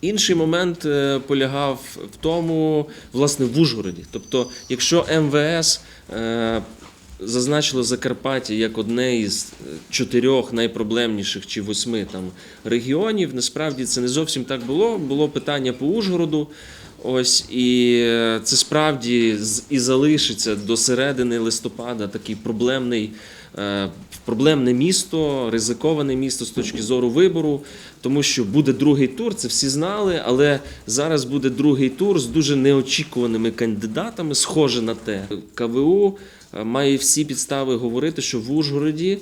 інший момент е, полягав в тому, власне, в Ужгороді. Тобто, якщо МВС е, зазначило Закарпаття як одне із е, чотирьох найпроблемніших чи восьми там регіонів, насправді це не зовсім так було. Було питання по Ужгороду. Ось і е, це справді і залишиться до середини листопада такий проблемний. е, Проблемне місто, ризиковане місто з точки зору вибору, тому що буде другий тур, це всі знали, але зараз буде другий тур з дуже неочікуваними кандидатами, схоже на те. КВУ е, має всі підстави говорити, що в Ужгороді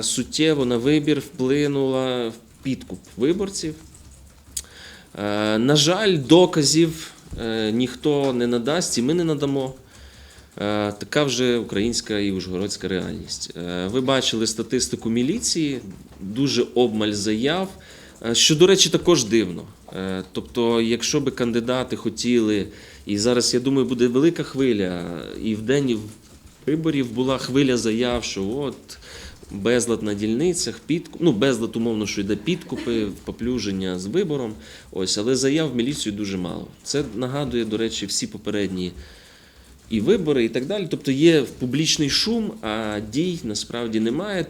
суттєво на вибір вплинула підкуп виборців. Е, На жаль, доказів е, ніхто не надасть, і ми не надамо. Е, Така вже українська і ужгородська реальність. Ви бачили статистику міліції, дуже обмаль заяв, що, до речі, також дивно. Тобто, якщо би кандидати хотіли, і зараз я думаю, буде велика хвиля, і в день виборів була хвиля заяв, що от безлад на дільницях, підкуп, ну безлад умовно, що йде підкупи, поплюження з вибором. Ось, але заяв в міліцію дуже мало. Це нагадує, до речі, всі попередні і вибори, і так далі. Тобто є публічний шум, а дій насправді немає.